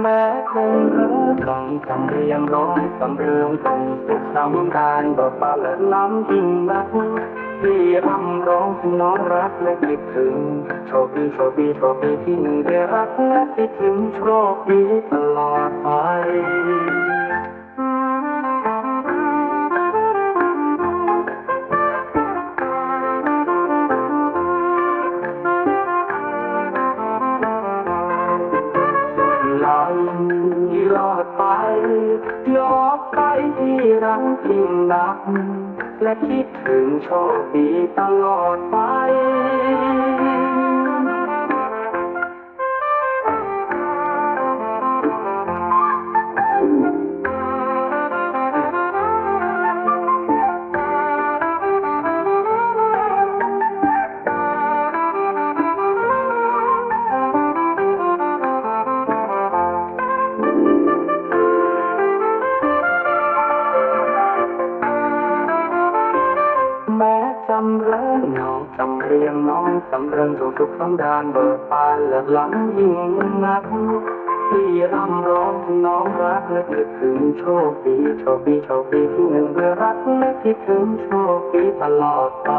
แม้คงเพ้อคำกำเรียงร้อยสำเรืองเป็นสุขสำการบอกบาและล้ำยิ่งนักที่รำร้องน้องรักและคิดถึงโชคดีโชคดีโชคดีที่หนึ่งได้รักและคิดถึงโชคดีตลอดไป ยอดไปที่รักจริงนัก และคิดถึงโชคดีตลอดไป เรียงน้องสำเริงถูกสุกสำดานเบิกบานและหลังยิ่งนักที่รำร้องถึงน้องรักและคิดถึงโชคดีโชคดีโชคดีที่หนึ่งเพื่อรักและคิดถึงโชคดีตลอดไป